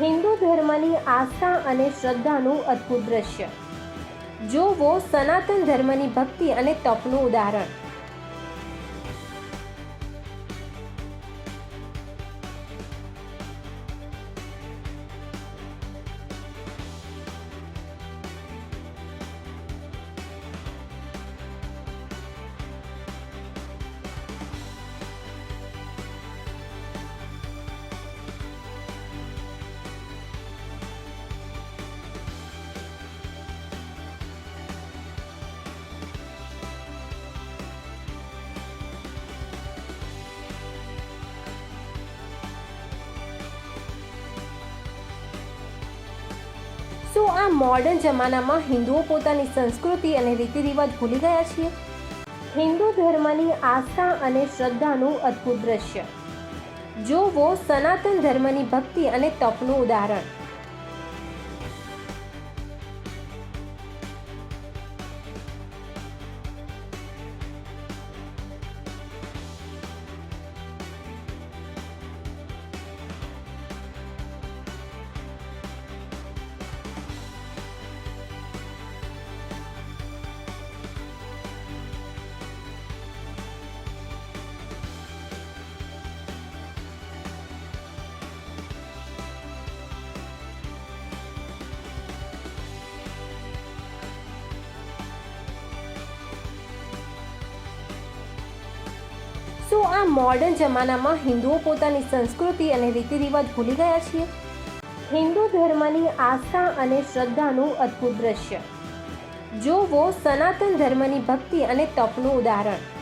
હિન્દુ ધર્મની આસ્થા અને શ્રદ્ધાનું અદ્ભુત દ્રશ્ય. જોવો સનાતન ધર્મની ભક્તિ અને તપનું ઉદાહરણ. શું આ મોડર્ન જમાનામાં હિન્દુઓ પોતાની સંસ્કૃતિ અને રીતિ રિવાજ ભૂલી ગયા છીએ. હિન્દુ ધર્મની આસ્થા અને શ્રદ્ધાનું અદ્ભુત દ્રશ્ય. જોવો સનાતન ધર્મની ભક્તિ અને તપનું ઉદાહરણ. મોડર્ન જમાનામાં હિન્દુઓ પોતાની સંસ્કૃતિ અને રીતિ રિવાજ ભૂલી ગયા છીએ. હિન્દુ ધર્મની આસ્થા અને શ્રદ્ધાનું અદ્ભુત દ્રશ્ય. જોવો સનાતન ધર્મની ભક્તિ અને તપનું ઉદાહરણ.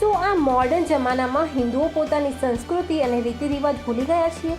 શું આ મોડર્ન જમાનામાં હિન્દુઓ પોતાની સંસ્કૃતિ અને રીતિ રિવાજ ભૂલી ગયા છીએ?